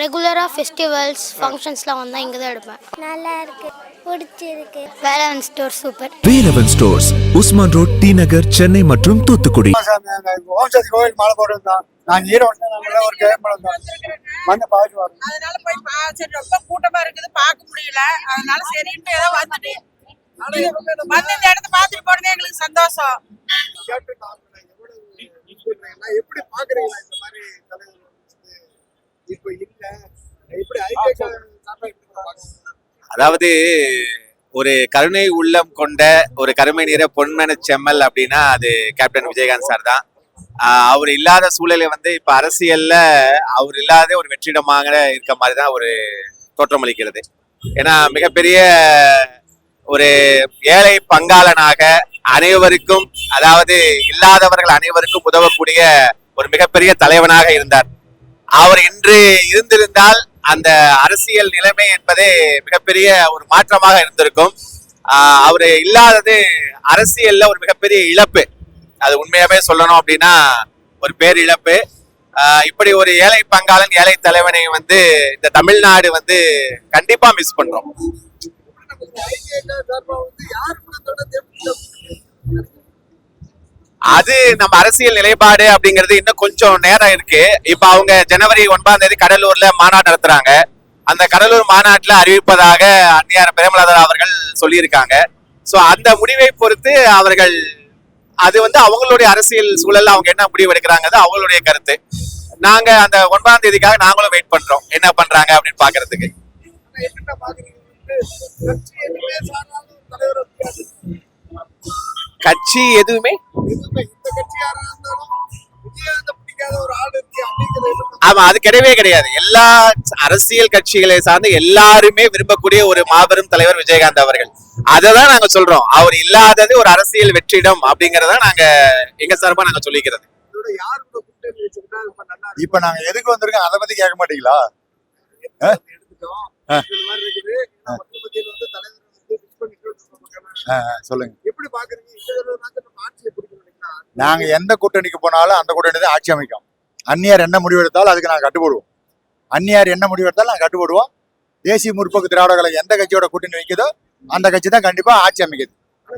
ரெகுலராக ஃபெஸ்டிவல்ஸ் ஃபங்க்ஷன்ஸ்லாம் வந்தால் இங்கே தான் எடுப்பேன். நல்லா இருக்கு. பிடிச்சிருக்கு. Velavan store super Velavan stores Usman road T Nagar Chennai மற்றும் தூத்துக்குடி. ஓம் சக்தி கோவில் மாலை போட்டிருந்தோம் நாங்கள் ஈரோடு நாங்கள் ஒரு கேம் வந்தோம் வந்து பார்த்து வரோம் அதனால போய் சரி ரொம்ப கூட்டமா இருக்குது பார்க்க முடியல. அதனால சரின்ட்டு ஏதோ வந்துட்டு வந்து இந்த இடத்த பார்த்துட்டு போனதே எங்களுக்கு சந்தோஷம். நான் எப்படி பாக்குறீங்களா இந்த மாதிரி தலைவர் வந்து இப்போ இல்ல எப்படி ஐக்கிய அதாவது ஒரு கருணை உள்ளம் கொண்ட ஒரு கருமை நிற பொன்மன செம்மல் அப்படின்னா அது கேப்டன் விஜயகாந்த் சார் தான். அவர் இல்லாத சூழலை வந்து இப்ப அரசியல்ல அவர் இல்லாத ஒரு வெற்றிடமாக இருக்க மாதிரி தான் ஒரு தோற்றமளிக்கிறது ஏன்னா மிகப்பெரிய ஒரு ஏழை பங்காளனாக அனைவருக்கும் அதாவது இல்லாதவர்கள் அனைவருக்கும் உதவக்கூடிய ஒரு மிகப்பெரிய தலைவனாக இருந்தார். அவர் இன்று இருந்திருந்தால் அந்த அரசியல் நிலைமை என்பதே மிகப்பெரிய ஒரு மாற்றமாக இருந்திருக்கும். அவர் இல்லாதது அரசியல்ல ஒரு மிகப்பெரிய இழப்பு. அது உண்மையாவே சொல்லணும் அப்படின்னா ஒரு பேர் இழப்பு இப்படி ஒரு ஏழை பங்காளன் ஏழை தலைவனை வந்து இந்த தமிழ்நாடு வந்து கண்டிப்பா மிஸ் பண்றோம் வந்து யாரு கூட தொடர்ந்து அது நம்ம அரசியல் நிலைப்பாடு அப்படிங்கிறது இன்னும் கொஞ்சம் நேரம் இருக்கு. இப்ப அவங்க ஜனவரி ஒன்பதாம் தேதி கடலூர்ல மாநாடு நடத்துறாங்க. அந்த கடலூர் மாநாட்டுல அறிவிப்பதாக அந்நியார் பிரேமலதா அவர்கள் சொல்லியிருக்காங்க. சோ அந்த முடிவை பொறுத்து அவர்கள் அது வந்து அவங்களுடைய அரசியல் சூழல்ல அவங்க என்ன முடிவு எடுக்கிறாங்கிறது அவங்களுடைய கருத்து. நாங்க அந்த ஒன்பதாம் தேதிக்காக நாங்களும் வெயிட் பண்றோம். என்ன பண்றாங்க அப்படின்னு பாக்குறதுக்கு. கட்சி எதுவுமே? ஆமா அது கிடையவே கிடையாது. எல்லா அரசியல் கட்சிகளை சார்ந்து எல்லாருமே விரும்பக்கூடிய ஒரு மாபெரும் தலைவர் விஜயகாந்த் அவர்கள். அததான் நாங்க சொல்றோம். அவர் இல்லாதது ஒரு அரசியல் வெற்றிடம் அப்படிங்கறத நாங்க எங்க சார்பா நாங்க சொல்லிக்கிறது. இப்ப நாங்க எதுக்கு வந்திருக்கோம்? அதை பத்தி கேட்க மாட்டீங்களா? சொல்லுங்க. எப்படி பாக்குறீங்க? நாங்க எந்த கூட்டணிக்கு போனாலும் அந்த கூட்டணி தான் ஆட்சி அமைக்கும். அந்நியார் என்ன முடிவு எடுத்தாலும் அதுக்கு நாங்க கட்டுப்படுவோம். அந்நியார் என்ன முடிவு எடுத்தாலும் நாங்க கட்டுப்படுவோம். தேசிய முற்போக்கு திராவிட கழகம் எந்த கட்சியோட கூட்டணி வைக்குதோ அந்த கட்சி தான் கண்டிப்பா ஆட்சி அமைக்குது.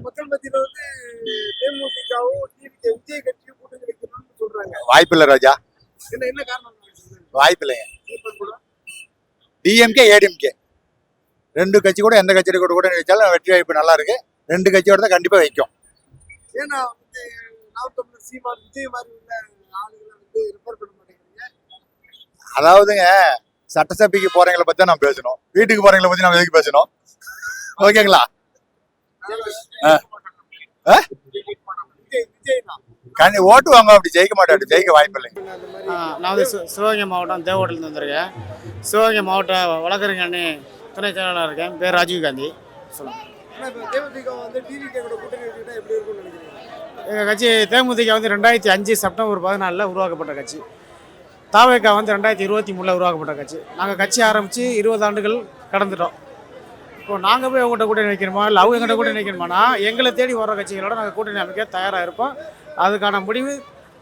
மக்கள் மத்தியில வந்து சொல்றாங்க. வாய்ப்பில்லை ராஜா. என்ன என்ன காரணம் வாய்ப்பில்லைங்க இப்ப கூட? DMK ADMK. ரெண்டு கட்சி கூட எந்த கட்சியோட கூட கூட்டணி வச்சாலும் வெற்றி வாய்ப்பு நல்லா இருக்கு. ரெண்டு கட்சியோட தான் கண்டிப்பா வைக்கும். ஏன்னா வந்து நாவத்தமிழர் சீமான் விஜய் மாதிரி உள்ள ஆளுகளை வந்து ரெஃபர் பண்ண மாட்டேங்கிறீங்க. அதாவதுங்க சட்டசபைக்கு போறவங்களை பத்தி நம்ம பேசணும். வீட்டுக்கு போறவங்களை பத்தி நம்ம எதுக்கு பேசணும்? ஓகேங்களா? கண்டி ஓட்டு வாங்க அப்படி ஜெயிக்க மாட்டாரு. ஜெயிக்க வாய்ப்பு இல்லைங்க. நான் வந்து சி- சிவகங்கை மாவட்டம் தேவகோட்டையிலேருந்து வந்திருக்கேன். சிவகங்கை மாவட்ட வழக்கறிஞர் அணி துணை செயலாளர் இருக்கேன். பேர் ராஜீவ் காந்தி. சொல்லுங்கள் ஆனா இப்ப தேமுதிக வந்து டிவிகே கூட கூட்டணி வச்சுக்கிட்டா எப்படி இருக்கும்னு நினைக்கிறீங்க? எங்கள் கட்சி தேமுதிக வந்து ரெண்டாயிரத்தி அஞ்சு செப்டம்பர் பதினாலில் உருவாக்கப்பட்ட கட்சி. தாவேக்கா வந்து ரெண்டாயிரத்தி இருபத்தி மூணில் உருவாக்கப்பட்ட கட்சி. நாங்கள் கட்சி ஆரம்பித்து இருபது ஆண்டுகள் கடந்துட்டோம். இப்போ நாங்கள் போய் அவங்ககிட்ட கூட்டணி வைக்கணுமா? இல்லை அவங்க எங்கிட்ட கூட்டணி வைக்கணுமானா எங்களை தேடி வர கட்சிகளோட நாங்கள் கூட்டணி அமைக்க தயாராக இருப்போம். அதுக்கான முடிவு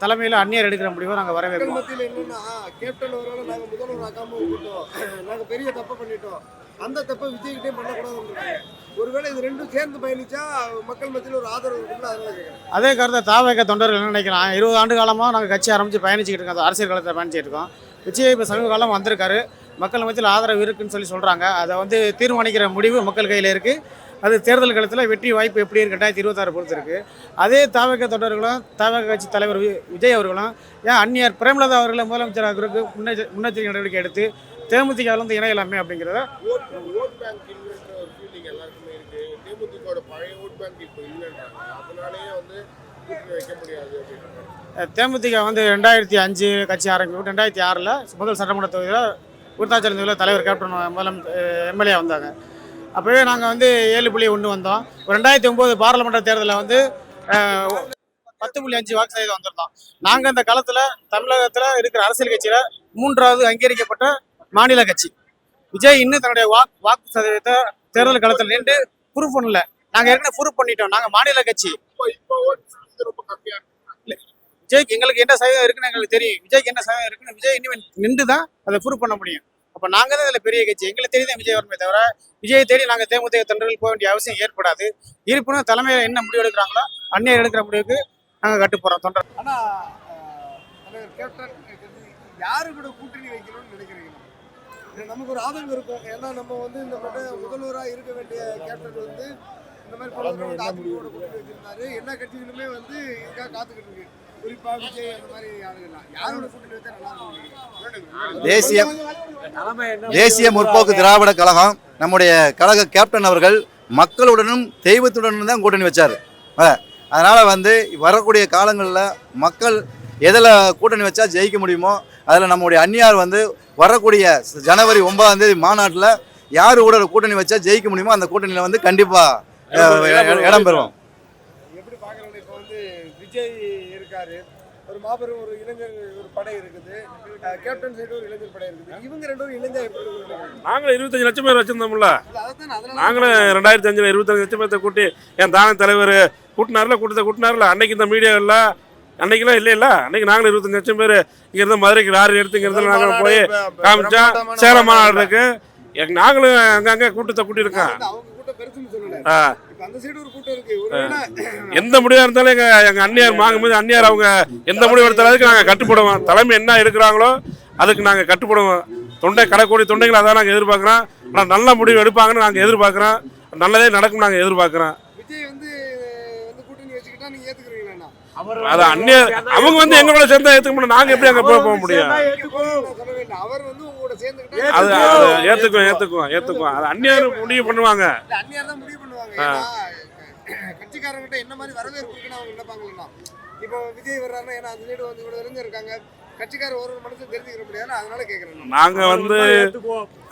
தலைமையில் அந்நியர் எடுக்கிற முடிவை நாங்கள் வரவேற்போம் மத்தியில என்னன்னா கேப்டன் முதல்வர் பெரிய தப்பை பண்ணிட்டோம். அந்த தப்பை விஜய்கிட்டே பண்ணக்கூடாது ஒருவேளை இது ரெண்டும் சேர்ந்து பயணிச்சா மக்கள் மத்தியில் ஒரு ஆதரவு இருக்குன்னு அதே கருத்தை தாவக தொண்டர்கள் என்ன நினைக்கிறான் இருபது ஆண்டு காலமாக நாங்கள் கட்சி ஆரம்பித்து பயணிச்சுக்கிட்டு இருக்கோம். அரசியல் காலத்தில் பயணிச்சுட்டு இருக்கோம். விஜய் இப்போ சமீப காலம் வந்திருக்காரு. மக்கள் மத்தியில் ஆதரவு இருக்குன்னு சொல்லி சொல்கிறாங்க அதை வந்து தீர்மானிக்கிற முடிவு மக்கள் கையில் இருக்குது அது தேர்தல் காலத்தில் வெற்றி வாய்ப்பு எப்படி இருக்கு? ரெண்டாயிரத்தி இருபத்தாறு பொறுத்து இருக்குது அதே தாவேக்க தொண்டர்களும் தாவக கட்சி தலைவர் வி- விஜய் அவர்களும் ஏன் அந்நியர் பிரேமலதா அவர்களை முதலமைச்சராகிறதுக்கு முன்னெச்ச முன்னெச்சரிக்கை நடவடிக்கை எடுத்து தேமுதிகவில் வந்து இணையலாமே அப்படிங்கிறத தேமுதிக வந்து ரெண்டாயிரத்தி அஞ்சு கட்சி ஆரம்பிக்கும் ரெண்டாயிரத்தி ஆறில் முதல் சட்டமன்ற தொகுதியில் விருத்தாச்சலம் தொகுதியில் தலைவர் கேப்டன் முதலம் எம்எல்ஏ வந்தாங்க. அப்போவே நாங்கள் வந்து ஏழு புள்ளி ஒன்று வந்தோம். ரெண்டாயிரத்தி ஒம்பது பாராளுமன்ற தேர்தலில் வந்து பத்து புள்ளி அஞ்சு வாக்கு சதவீதம் வந்திருந்தோம். நாங்கள் இந்த காலத்தில் தமிழகத்தில் இருக்கிற அரசியல் கட்சியில் மூன்றாவது அங்கீகரிக்கப்பட்ட மாநில கட்சி. விஜய் இன்னும் தன்னுடைய வாக்கு வாக்கு சதவீதத்தை தேர்தல் காலத்தில் நின்று ப்ரூஃப் பண்ணல. நாங்கள் ஏற்கனவே ப்ரூஃப் பண்ணிட்டோம். நாங்க மாநில கட்சி. இப்போ விஜய்க்கு எங்களுக்கு என்ன சதவீதம் இருக்குன்னு எங்களுக்கு தெரியும். விஜய்க்கு என்ன சதவீதம் இருக்குன்னு விஜய் இனிமேல் நின்று தான் அதை ப்ரூஃப் பண்ண முடியும். அப்போ நாங்கள் தான் இதில் பெரிய கட்சி. எங்களுக்கு தெரியுது விஜய் வரமே தவிர விஜயை தேடி நாங்கள் தேமுதிக தொண்டர்கள் போக வேண்டிய அவசியம் ஏற்படாது. இருப்பினும் தலைமையில் என்ன முடிவு எடுக்கிறாங்களோ அந்நியர் எடுக்கிற முடிவுக்கு நாங்கள் கட்டு போகிறோம் தொண்டர். ஆனா யாரு கூட கூட்டணி வைக்கணும்னு நினைக்கிறீங்க? நமக்கு ஒரு ஆதங்கம் இருக்கும். ஏன்னா நம்ம வந்து இந்த மாதிரி முதல்வரா இருக்க வேண்டிய கேப்டன் வந்து இந்த மாதிரி பல அதிமுகவோட கூட்டணி வச்சிருந்தாரு எல்லா கட்சிகளுமே வந்து இதுக்காக காத்துக்கிட்டு இருக்கு. குறிப்பா விஜய் அந்த மாதிரி ஆளுங்கள்லாம் யாரோட கூட்டணி வச்சா நல்லா இருக்கும் தேசிய தேசிய முற்போக்கு திராவிட கழகம் நம்முடைய கழக கேப்டன் அவர்கள் மக்களுடனும் தெய்வத்துடனும் தான் கூட்டணி வச்சார். அதனால் வந்து வரக்கூடிய காலங்களில் மக்கள் எதில் கூட்டணி வச்சா ஜெயிக்க முடியுமோ அதில் நம்முடைய அந்நியார் வந்து வரக்கூடிய ஜனவரி ஒன்பதாம் தேதி மாநாட்டில் யார் கூட கூட்டணி வச்சா ஜெயிக்க முடியுமோ அந்த கூட்டணியில் வந்து கண்டிப்பாக இடம் பெறும் எப்படி பாக்குறீங்க இப்போ வந்து விஜய் இருக்காரு. ஒரு மாபெரும் ஒரு இளைஞர் ஒரு படை இருக்குது. கேப்டன் சைடு ஒரு இளைஞர் படை இருக்குது. இவங்க ரெண்டு பேரும் இளைஞர் எப்படி? நாங்களும் இருபத்தஞ்சு லட்சம் பேர் வச்சிருந்தோம்ல. நாங்களும் ரெண்டாயிரத்தி அஞ்சுல இருபத்தஞ்சு லட்சம் பேர்த்த கூட்டி என் தான தலைவர் கூட்டினார்ல கூட்டத்தை கூட்டினார்ல. அன்னைக்கு இந்த மீடியாவில் அன்னைக்கெல்லாம் இல்லை இல்ல. அன்னைக்கு நாங்களும் இருபத்தஞ்சு லட்சம் பேர் இங்க இருந்து மதுரைக்கு லாரி எடுத்து இங்க இருந்து நாங்கள் போய் காமிச்சா சேலம் மாநாடு இருக்கு எங்க நாங்களும் அங்கங்க கூட்டத்தை கூட்டியிருக்கோம். ஆ. எந்த முடிவா இருந்தாலும் எங்க எங்க அந்நியார் வாங்கும்போது அந்நியார் அவங்க எந்த முடிவு எடுத்தாலும் அதுக்கு நாங்க கட்டுப்படுவோம். தலைமை என்ன எடுக்கிறாங்களோ அதுக்கு நாங்க கட்டுப்படுவோம். தொண்டை கடைக்கோடி தொண்டைகள் அதான் நாங்க எதிர்பார்க்கிறோம். ஆனா நல்ல முடிவு எடுப்பாங்கன்னு நாங்க எதிர்பார்க்கிறோம். நல்லதே நடக்கும் நாங்க எதிர்பார்க்கிறோம். விஜய் வந்து கூட்டணி வச்சுக்கிட்டா நீங்க ஏத்துக்கிறீங்களா அது அந்நியர் அவங்க வந்து எங்களோட சேர்ந்தா ஏத்துக்க முடியும் நாங்க எப்படி அங்க போக போக முடியும்? அது ஏத்துக்குவோம் ஏத்துக்குவோம் ஏத்துக்குவோம் அது அந்நியர் முடிவு பண்ணுவாங்க. கட்சிக்காரங்கிட்ட என்ன மாதிரி வரவேற்பு இருக்குன்னு அவங்க நினைப்பாங்களா இப்போ விஜய் வர்றாருன்னா ஏன்னா அந்த சைடு வந்து இருந்து இருக்காங்க. நாங்க வந்து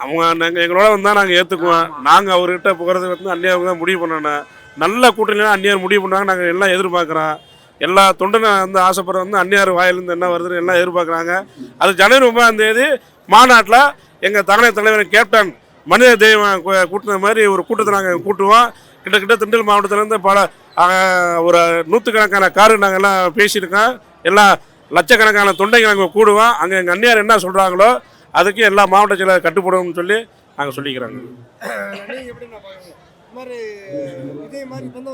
அவங்க நாங்க எங்களோட வந்தா நாங்க ஏத்துக்குவோம். நாங்க அவர்கிட்ட போகிறது வந்து அந்நியாருக்கு தான் முடிவு பண்ணணும். நல்ல கூட்டணிலாம் அந்நியார் முடிவு பண்ணுவாங்க. நாங்க எல்லாம் எதிர்பார்க்குறோம். எல்லா தொண்டனும் வந்து ஆசைப்படுற வந்து அந்நியார் வாயிலிருந்து என்ன வருதுன்னு எல்லாம் எதிர்பார்க்குறாங்க? அது ஜனவரி ஒன்பதாம் தேதி மாநாட்டில் எங்கள் தலைமை தலைவர் கேப்டன் மனித தெய்வம் கூட்டின மாதிரி ஒரு கூட்டத்தை நாங்கள் கூட்டுவோம். கிட்டத்தட்ட திண்டுக்கல் மாவட்டத்திலேருந்து பல ஒரு நூற்றுக்கணக்கான காரு நாங்கள் எல்லாம் பேசியிருக்கோம். எல்லாம் லட்சக்கணக்கான தொண்டைகள் நாங்கள் கூடுவோம். அங்கே எங்கள் அந்நியார் என்ன சொல்கிறாங்களோ அதுக்கு எல்லா மாவட்ட செயலர் கட்டுப்படுவோம்னு சொல்லி நாங்கள் சொல்லிக்கிறாங்க. எப்படி மாதிரி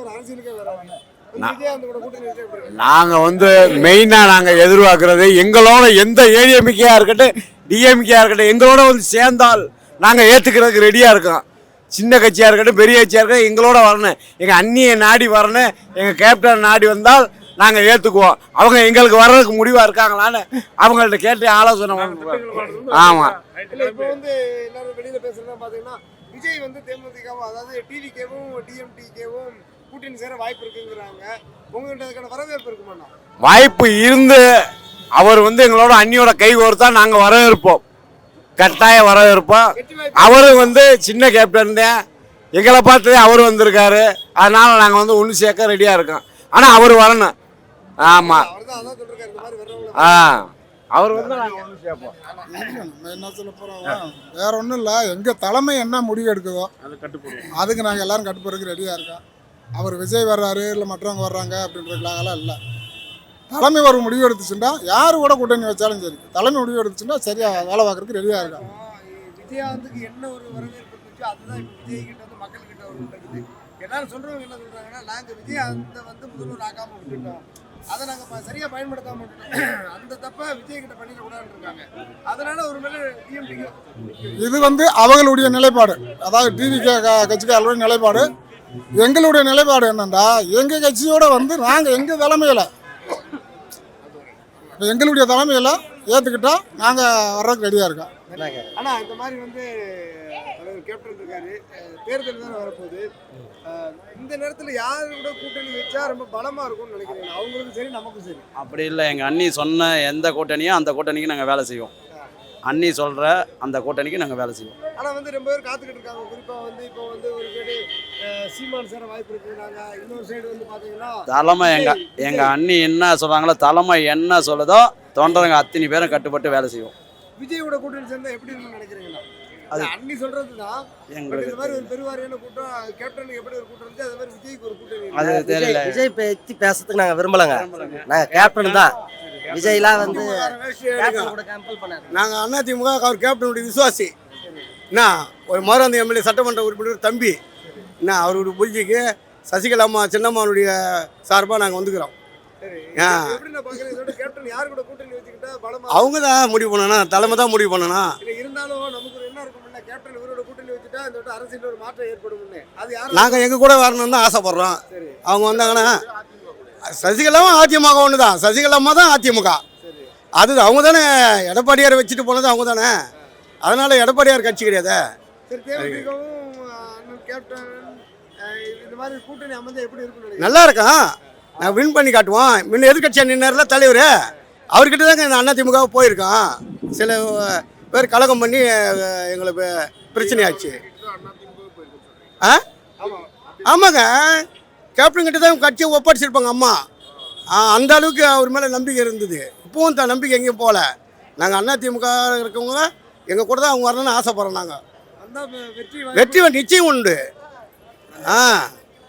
ஒரு அரசியலுக்கே வராங்க நாங்கள் வந்து மெயினாக நாங்கள் எதிர்பார்க்குறது எங்களோட எந்த ஏடிஎம்கேயாக இருக்கட்டும் டிஎம்கேயாக இருக்கட்டும் எங்களோட வந்து சேர்ந்தால் நாங்கள் ஏற்றுக்கிறதுக்கு ரெடியாக இருக்கோம். சின்ன கட்சியாக இருக்கட்டும் பெரிய கட்சியாக இருக்கட்டும் எங்களோட வரணும். எங்கள் அண்ணியை நாடி வரணும். எங்கள் கேப்டன் நாடி வந்தால் நாங்கள் ஏற்றுக்குவோம் அவங்க எங்களுக்கு வர்றதுக்கு முடிவாக இருக்காங்களான்னு அவங்கள்ட்ட கேட்டு ஆலோசனை பண்ணுவோம் ஆமாம் இப்போ வந்து எல்லாரும் வெளியில் பேசுகிறதா பார்த்தீங்கன்னா விஜய் வந்து தேமுதிகவும் அதாவது டிவிகேவும் டிஎம்டிகேவும் கூட்டணி சேர வாய்ப்பு இருக்குங்கிறாங்க. உங்ககிட்ட அதுக்கான வரவேற்பு இருக்குமாண்ணா? வாய்ப்பு இருந்து அவர் வந்து எங்களோட அண்ணியோட கை கோர்த்தா நாங்கள் வரவேற்போம். கட்டாயம் வரவேற்போம். வெற்றி வாய்ப்பு அவரு வந்து சின்ன கேப்டன் தான் எங்களை பார்த்து அவர் வந்திருக்காரு. அதனால நாங்கள் வந்து ஒன்று சேர்க்க ரெடியாக இருக்கோம். ஆனால் அவர் வரணும். ஆமாம் அவர் தான் அதான் சொல்றாரு இந்த மாதிரி வர்றவங்க ஆ. அவர் வந்து நாங்கள் ஒன்று சேர்ப்போம். நம்ம என்ன சொல்ல போகிறோம் வேற ஒன்றும் இல்லை. எங்கள் தலைமை என்ன முடிவு எடுக்குதோ அது கட்டுப்படுவோம் அதுக்கு நாங்கள் எல்லாரும் கட்டுப்படுறதுக்கு ரெடியாக இருக்கோம். அவர் விஜய் வர்றாரு இல்லை மற்றவங்க வர்றாங்க அப்படின்றதுக்காகலாம் இல்லை. தலைமை ஒரு முடிவு எடுத்துச்சுன்னா யார் கூட கூட்டணி வச்சாலும் சரி தலைமை முடிவு எடுத்துச்சுன்னா சரியாக வேலை பார்க்கறதுக்கு ரெடியாக இருக்கோம் விஜயகாந்துக்கு என்ன ஒரு வரவேற்பு இருந்துச்சோ அதுதான் இப்போ விஜய் கிட்ட வந்து மக்கள் கிட்ட ஒரு இருக்குது எல்லாரும் சொல்றவங்க என்ன சொல்றாங்கன்னா நாங்க விஜயகாந்தை வந்து முதல்வர் ஆக்காம விட்டுட்டோம். அதை நாங்க ப- சரியா பயன்படுத்தாம விட்டுட்டோம். அந்த தப்ப விஜய் கிட்ட பண்ணிடக்கூடாதுன்னு இருக்காங்க. அதனால ஒரு மேல டிஎம்டிக்கு இது வந்து அவங்களுடைய நிலைப்பாடு. அதாவது டிவிகே கட்சிக்காரர்களுடைய நிலைப்பாடு. எங்களுடைய நிலைப்பாடு என்னன்னா எங்கள் கட்சியோட வந்து நாங்கள் எங்கள் தலைமையில்? இப்போ எங்களுடைய தலைமையில் ஏற்றுக்கிட்டா நாங்கள் வர்றதுக்கு ரெடியாக இருக்கோம். ஆனா இந்த மாதிரி வந்து கேப்டன் இருக்காரு. தேர்தல் வேற வரப்போகுது. இந்த நேரத்துல யாரு கூட கூட்டணி வச்சா ரொம்ப பலமா இருக்கும்னு நினைக்கிறீங்க? அவங்களுக்கும் சரி நமக்கும் சரி. அப்படி இல்லை. எங்கள் அண்ணி சொன்ன எந்த கூட்டணியோ அந்த கூட்டணிக்கு நாங்கள் வேலை செய்வோம். அண்ணி சொல்கிற அந்த கூட்டணிக்கு நாங்கள் வேலை செய்வோம். ஆனா வந்து ரொம்ப பேர் காத்துக்கிட்டு இருக்காங்க. குறிப்பா வந்து இப்போ வந்து ஒரு சைடு சீமான் சேர வாய்ப்பு இருக்குறாங்க இன்னொரு சைடு வந்து பாத்தீங்கன்னா தலைமை எங்கள் எங்கள் அண்ணி என்ன சொல்கிறாங்களோ தலைமை என்ன சொல்லுதோ தொண்டருங்க அத்தனை பேரும் கட்டுப்பட்டு வேலை செய்வோம். விஜயோட கூட்டணி சேர்ந்தா எப்படி நினைக்கிறீங்களா? அது அது அன்னி சொல்றதுதான் பட் இந்த எங்களுக்கு மாதிரி ஒரு பெருவாரியான கூட்டம் கேப்டனுக்கு எப்படி ஒரு கூட்டம் இருந்துச்சு அது மாதிரி விஜய்க்கு ஒரு கூட்டணி இருக்கு. அது தெரியல. விஜய் பற்றி பேசுறதுக்கு நாங்கள் விரும்பலைங்க. நாங்கள் கேப்டன்? தான் விஜய்லாம் வந்து நாங்கள் அதிமுக அவர் கேப்டனுடைய விசுவாசி. என்ன ஒரு மாறாந்த எம்எல்ஏ சட்டமன்ற உறுப்பினர் தம்பி. என்ன அவருடைய பூஜைக்கு சசிகலா அம்மா சின்னம்மானுடைய சார்பாக நாங்கள் வந்துக்கிறோம். சரி ஆ. எப்படி நான் பாக்குறேன் இதோட கேப்டன் யார் கூட கூட்டணி வச்சுக்கிட்டா பலமா அவங்க தான் முடிவு பண்ணணும் தலைமை தான் முடிவு பண்ணணும். இல்ல, இருந்தாலும் நமக்கு ஒரு என்ன இருக்கும்ல கேப்டன் இவரோட கூட்டணி வச்சுட்டா இந்த அரசியல் ஒரு மாற்றம் யாரும் நாங்கள் எங்கள் கூட வரணும்னு தான் ஆசைப்படுறோம். சரி. அவங்க வந்தாங்கன்னா சசிகலாவும் அதிமுக ஒன்று தான் சசிகலா அம்மா தான் அதிமுக. அது அவங்க தானே எடப்பாடியார் வச்சுட்டு போனது அவங்க தானே. அதனால எடப்பாடியார் கட்சி கிடையாது. நல்லா இருக்கும் நான் வின் பண்ணி காட்டுவோம். முன்ன எதிர்கட்சியாக நின்னார்ல தலைவர்? அவர்கிட்ட தாங்க இந்த அதிமுக போயிருக்கோம் சில பேர் கலகம் பண்ணி எங்களுக்கு பிரச்சனையாச்சு. ஆ? ஆமா. ஆமாங்க. கேப்டன் கிட்ட தான் கட்சியை ஒப்படைச்சிருப்பாங்க அம்மா. அந்த அளவுக்கு அவர் மேலே நம்பிக்கை இருந்தது. இப்போவும் த நம்பிக்கை எங்கேயும் போகல. நாங்கள் அதிமுக இருக்கவங்க எங்கள் கூட தான் அவங்க வரணும்னு ஆசைப்படுறோம் நாங்கள் வெற்றி வெற்றி நிச்சயம் உண்டு. ஆ.